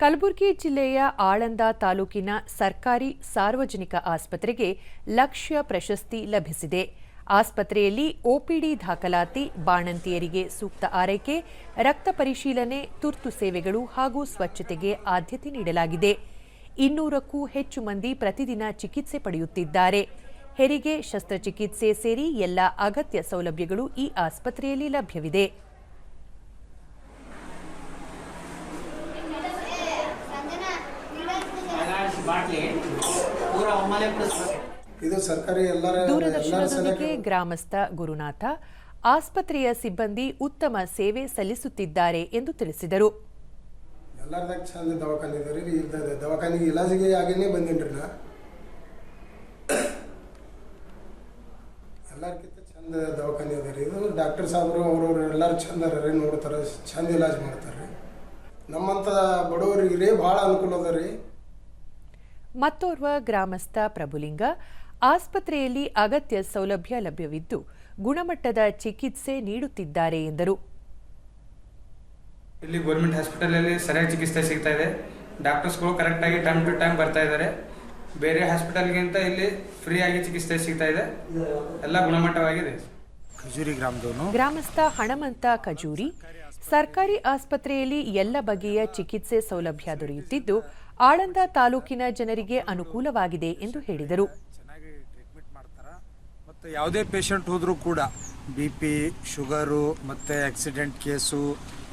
ಕಲಬುರಗಿ ಜಿಲ್ಲೆಯ ಆಳಂದ ತಾಲೂಕಿನ ಸರ್ಕಾರಿ ಸಾರ್ವಜನಿಕ ಆಸ್ಪತ್ರೆಗೆ ಲಕ್ಷ್ಯ ಪ್ರಶಸ್ತಿ ಲಭಿಸಿದೆ. ಆಸ್ಪತ್ರೆಯಲ್ಲಿ ಒಪಿಡಿ ದಾಖಲಾತಿ, ಬಾಣಂತಿಯರಿಗೆ ಸೂಕ್ತ ಆರೈಕೆ, ರಕ್ತ ಪರಿಶೀಲನೆ, ತುರ್ತು ಸೇವೆಗಳು ಹಾಗೂ ಸ್ವಚ್ಛತೆಗೆ ಆದ್ಯತೆ ನೀಡಲಾಗಿದೆ. ಇನ್ನೂರಕ್ಕೂ ಹೆಚ್ಚು ಮಂದಿ ಪ್ರತಿದಿನ ಚಿಕಿತ್ಸೆ ಪಡೆಯುತ್ತಿದ್ದಾರೆ. ಹೆರಿಗೆ ಶಸ್ತ್ರಚಿಕಿತ್ಸೆ ಸೇರಿ ಎಲ್ಲ ಅಗತ್ಯ ಸೌಲಭ್ಯಗಳು ಈ ಆಸ್ಪತ್ರೆಯಲ್ಲಿ ಲಭ್ಯವಿದೆ. ಇದು ಸರ್ಕಾರಿ ಎಲ್ಲರ ಗ್ರಾಮಸ್ಥ ಗುರುನಾಥ ಆಸ್ಪತ್ರೆಯ ಸಿಬ್ಬಂದಿ ಉತ್ತಮ ಸೇವೆ ಸಲ್ಲಿಸುತ್ತಿದ್ದಾರೆ ಎಂದು ತಿಳಿಸಿದರು. ಎಲ್ಲರದಾಗ ಚಂದ ದವಾಖಾನೆ ಇದಾವೆ ರೀ ಇಲ್ದ ದವಾಖಾನೆಗೆ ಇಲಾಜಿಗೆ ಆಗೇನೆ ಬಂದೇನ್ರಿ ನಾ ಎಲ್ಲರ್ಕಿಂತ ಚಂದ ದವಾಖಾನೆ ಇದೆ ರೀ ಇದು ಡಾಕ್ಟರ್ ಸಾಹೇಬರು ಅವ್ರವ್ರು ಎಲ್ಲರೂ ಚಂದ ರೀ ನೋಡ್ತಾರೆ. ಚಂದ ಇಲಾಜ್ ಮಾಡ್ತಾರೆ ರೀ ನಮ್ಮಂಥ ಬಡವರಿಗೆ ರೀ ಭಾಳ ಅನುಕೂಲ ಅದ ರೀ ಮತ್ತೋರ್ವ ಗ್ರಾಮಸ್ಥ ಪ್ರಭುಲಿಂಗ ಆಸ್ಪತ್ರೆಯಲ್ಲಿ ಅಗತ್ಯ ಸೌಲಭ್ಯ ಲಭ್ಯವಿದ್ದು ಗುಣಮಟ್ಟದ ಚಿಕಿತ್ಸೆ ನೀಡುತ್ತಿದ್ದಾರೆ ಎಂದರು. ಇಲ್ಲಿ ಗೌರ್ಮೆಂಟ್ ಹಾಸ್ಪಿಟಲಲ್ಲಿ ಸರಿಯಾಗಿ ಚಿಕಿತ್ಸೆ ಸಿಗ್ತಾ ಇದೆ. ಡಾಕ್ಟರ್ಸ್ಗಳು ಕರೆಕ್ಟಾಗಿ ಟೈಮ್ ಟು ಟೈಮ್ ಬರ್ತಾ ಇದ್ದಾರೆ. ಬೇರೆ ಹಾಸ್ಪಿಟಲ್ಗಿಂತ ಇಲ್ಲಿ ಫ್ರೀಯಾಗಿ ಚಿಕಿತ್ಸೆ ಸಿಗ್ತಾ ಇದೆ. ಎಲ್ಲ ಗುಣಮಟ್ಟವಾಗಿದೆ. ಖಜೂರಿ ಗ್ರಾಮದವನು. ಗ್ರಾಮಸ್ಥ ಹಣಮಂತ ಖಜೂರಿ ಸರ್ಕಾರಿ ಆಸ್ಪತ್ರೆಯಲ್ಲಿ ಎಲ್ಲ ಬಗೆಯ ಚಿಕಿತ್ಸೆ ಸೌಲಭ್ಯ ದೊರೆಯುತ್ತಿದ್ದು ಆಳಂದ ತಾಲೂಕಿನ ಜನರಿಗೆ ಅನುಕೂಲವಾಗಿದೆ ಎಂದು ಹೇಳಿದರು. ಚೆನ್ನಾಗಿ ಟ್ರೀಟ್ಮೆಂಟ್ ಮಾಡ್ತಾರ? ಮತ್ತು ಯಾವುದೇ ಪೇಷಂಟ್ ಹೋದರೂ ಕೂಡ ಬಿ ಪಿ ಶುಗರು ಮತ್ತು ಆಕ್ಸಿಡೆಂಟ್ ಕೇಸು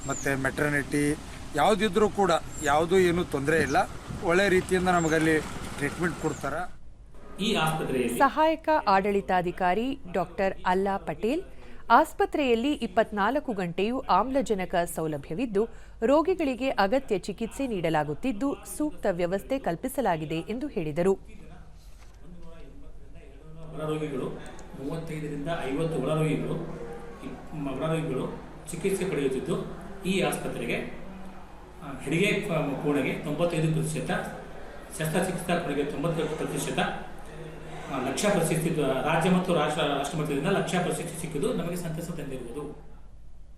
ಮತ್ತು ಮೆಟರ್ನಿಟಿ ಯಾವುದಿದ್ರೂ ಕೂಡ ಯಾವುದೂ ಏನೂ ತೊಂದರೆ ಇಲ್ಲ. ಒಳ್ಳೆ ರೀತಿಯಿಂದ ನಮಗಲ್ಲಿ ಟ್ರೀಟ್ಮೆಂಟ್ ಕೊಡ್ತಾರೆ? ಈ ಆಸ್ಪತ್ರೆಯಲ್ಲಿ ಸಹಾಯಕ ಆಡಳಿತಾಧಿಕಾರಿ ಡಾಕ್ಟರ್ ಅಲ್ಲಾ ಪಟೇಲ್ ಆಸ್ಪತ್ರೆಯಲ್ಲಿ ಇಪ್ಪತ್ನಾಲ್ಕು ಗಂಟೆಯೂ ಆಮ್ಲಜನಕ ಸೌಲಭ್ಯವಿದ್ದು, ರೋಗಿಗಳಿಗೆ ಅಗತ್ಯ ಚಿಕಿತ್ಸೆ ನೀಡಲಾಗುತ್ತಿದ್ದು, ಸೂಕ್ತ ವ್ಯವಸ್ಥೆ ಕಲ್ಪಿಸಲಾಗಿದೆ ಎಂದು ಹೇಳಿದರು. ಚಿಕಿತ್ಸೆ ಪಡೆಯುತ್ತಿದ್ದು, ಈ ಆಸ್ಪತ್ರೆಗೆ ಹೆರಿಗೆ ಕೋಣೆಗೆ ತೊಂಬತ್ತೈದು ಪ್ರತಿಶತ, ಶಸ್ತ್ರಚಿಕಿತ್ಸಾ ಕೋಣೆಗೆ ತೊಂಬತ್ತೆರಡು ಪ್ರತಿಶತ ಲಕ್ಷ್ಯ ಪ್ರಶಸ್ತಿ ರಾಜ್ಯ ಮತ್ತು ರಾಷ್ಟ್ರ ರಾಷ್ಟ್ರಮಟ್ಟದಿಂದ ಲಕ್ಷ ಪ್ರಶಸ್ತಿ ಸಿಕ್ಕಿದ್ದು ನಮಗೆ ಸಂತಸ ತಂದಿರುವುದು.